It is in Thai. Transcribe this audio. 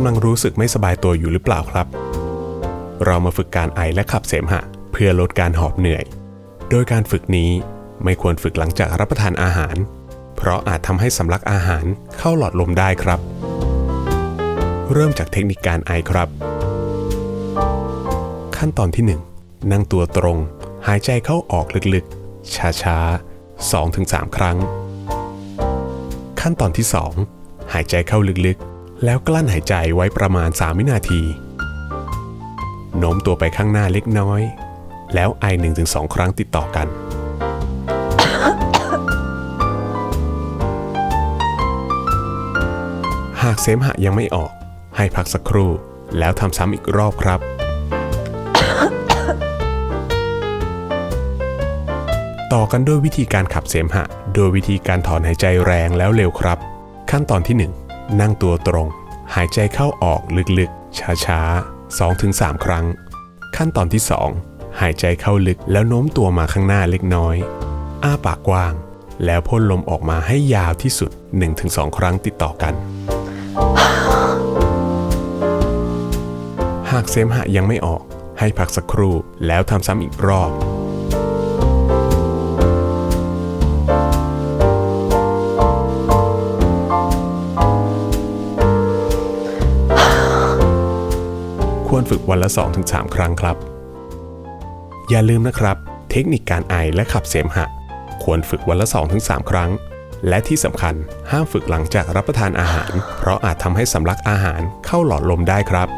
ำลังรู้สึกไม่สบายตัวอยู่หรือเปล่าครับ เรามาฝึกการไอและขับเสมหะ เพื่อลดการหอบเหนื่อย โดยการฝึกนี้ไม่ควรฝึกหลังจากรับประทานอาหาร เพราะอาจทำให้สำลักอาหารเข้าหลอดลมได้ครับ เริ่มจากเทคนิคการไอครับ ขั้นตอนที่ 1 นั่งตัวตรง หายใจเข้าออกลึกๆ ช้าๆ2-3 ครั้ง ขั้นตอนที่ 2 หายใจเข้าลึกๆ แล้วกลั้นหายใจไว้ประมาณ 3 วินาที โน้มตัวไปข้างหน้าเล็กน้อย แล้วไอ1-2 ครั้งติดต่อกัน หากเสมหะยังไม่ออก ให้พักสักครู่ แล้วทำซ้ำอีกรอบครับ ต่อกันด้วยวิธีการขับเสมหะ โดยวิธีการถอนหายใจแรงแล้วเร็วครับ ขั้นตอนที่ 1 นั่งตัวตรง หายใจเข้าออกลึกๆ ช้าๆ 2-3 ครั้ง ขั้นตอนที่ 2 หายใจเข้าลึกแล้วโน้มตัวมาข้างหน้าเล็กน้อย อ้าปากกว้าง แล้วพ่นลมออกมาให้ยาวที่สุด 1-2 ครั้งติดต่อกัน หากเสมหะยังไม่ออกให้พักสักครู่แล้วทำซ้ำอีกรอบ ควรฝึกวันละ 2-3 ครั้งครับ อย่าลืมนะครับ เทคนิคการไอและขับเสมหะ ควรฝึกวันละ 2-3 ครั้ง และที่สำคัญห้ามฝึกหลังจากรับประทานอาหาร เพราะอาจทำให้สำลักอาหารเข้าหลอดลมได้ครับ